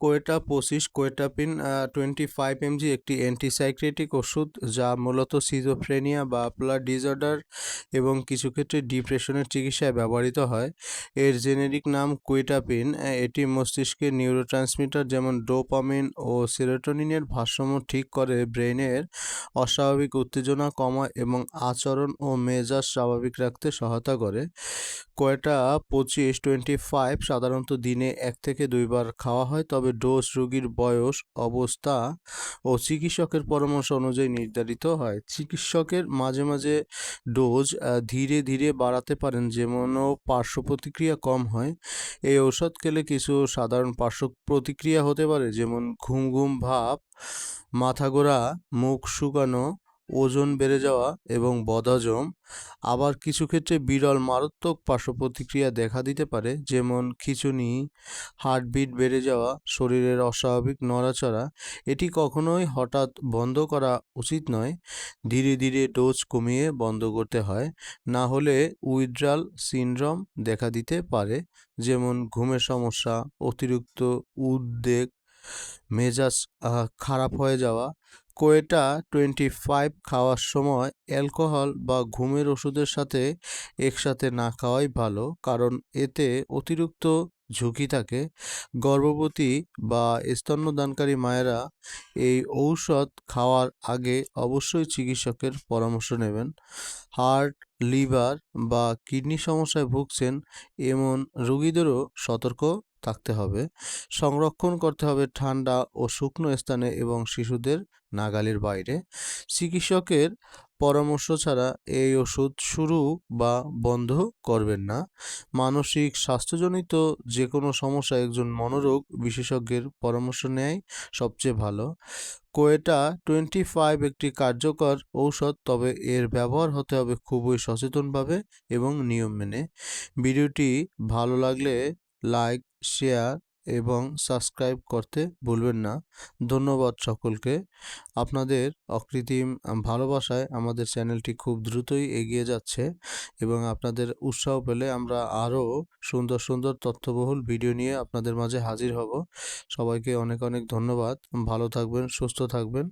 কোয়েটা পঁচিশ কোয়েটাপিন twenty five MG একটি অ্যান্টিসাইক্রেটিক ওষুধ যা মূলত সিজোফ্রেনিয়া বা প্লার ডিসঅর্ডার এবং কিছু ক্ষেত্রে ডিপ্রেশনের চিকিৎসায় ব্যবহৃত হয়। এর জেনেরিক নাম কোয়েটাপিন এটি মস্তিষ্কে নিউরোট্রান্সমিটার যেমন ডোপামিন ও সেরোটোনিনের ভারসাম্য ঠিক করে ব্রেনের অস্বাভাবিক উত্তেজনা কমায় এবং আচরণ ও মেজাজ স্বাভাবিক রাখতে সহায়তা করে। কয়টা? পঁচিশ টোয়েন্টি ফাইভ সাধারণত দিনে এক থেকে দুইবার খাওয়া হয়, তবে ডোজ রোগীর বয়স, অবস্থা ও চিকিৎসকের পরামর্শ অনুযায়ী নির্ধারিত হয়। চিকিৎসকের মাঝে মাঝে ডোজ ধীরে ধীরে বাড়াতে পারেন যেমনও পার্শ্ব প্রতিক্রিয়া কম হয়। এই ঔষধ খেলে কিছু সাধারণ পার্শ্ব প্রতিক্রিয়া হতে পারে, যেমন ঘুম ঘুম ভাব মাথা ঘোরা মুখ শুকানো, ওজন বেড়ে যাওয়া এবং বদহজম আবার কিছু ক্ষেত্রে বিরল মারাত্মক পার্শ্ব প্রতিক্রিয়া দেখা দিতে পারে, যেমন খিঁচুনি, হার্টবিট বেড়ে যাওয়া, শরীরের অস্বাভাবিক নড়াচড়া। এটি কখনোই হঠাৎ বন্ধ করা উচিত নয়। ধীরে ধীরে ডোজ কমিয়ে বন্ধ করতে হয়। না হলে উইথড্রাল সিনড্রোম দেখা দিতে পারে, যেমন ঘুমের সমস্যা, অতিরিক্ত উদ্বেগ মেজাজ খারাপ হয়ে যাওয়া। কোয়েটা টোয়েন্টি ফাইভ খাওয়ার সময় অ্যালকোহল বা ঘুমের ওষুধের সাথে একসাথে না খাওয়াই ভালো, কারণ এতে অতিরিক্ত ঝুঁকি থাকে। গর্ভবতী বা স্তন্যদানকারী মায়েরা এই ঔষধ খাওয়ার আগে অবশ্যই চিকিৎসকের পরামর্শ নেবেন। হার্ট লিভার বা কিডনি সমস্যায় ভুগছেন, এমন রোগীদেরও সতর্ক থাকতে হবে। সংরক্ষণ করতে হবে ঠান্ডা ও শুকনো স্থানে এবং শিশুদের নাগালের বাইরে। চিকিৎসকের পরামর্শ ছাড়া এই ওষুধ শুরু বা বন্ধ করবেন না। মানসিক স্বাস্থ্যজনিত যে কোনো সমস্যা একজন মনোরোগ বিশেষজ্ঞের পরামর্শ নেয় সবচেয়ে ভালো। কোয়েটা টোয়েন্টি ফাইভ একটি কার্যকর ঔষধ, তবে এর ব্যবহার হতে হবে খুবই সচেতনভাবে এবং নিয়ম মেনে। ভিডিওটি ভালো লাগলে লাইক, শেয়ার এবং সাবস্ক্রাইব করতে ভুলবেন না। ধন্যবাদ সকলকে। আপনাদের অকৃত্রিম ভালোবাসায় আমাদের চ্যানেলটি খুব দ্রুতই এগিয়ে যাচ্ছে এবং আপনাদের উৎসাহ পেলে আমরা আরও সুন্দর সুন্দর তথ্যবহুল ভিডিও নিয়ে আপনাদের মাঝে হাজির হব। সবাইকে অনেক অনেক ধন্যবাদ। ভালো থাকবেন, সুস্থ থাকবেন।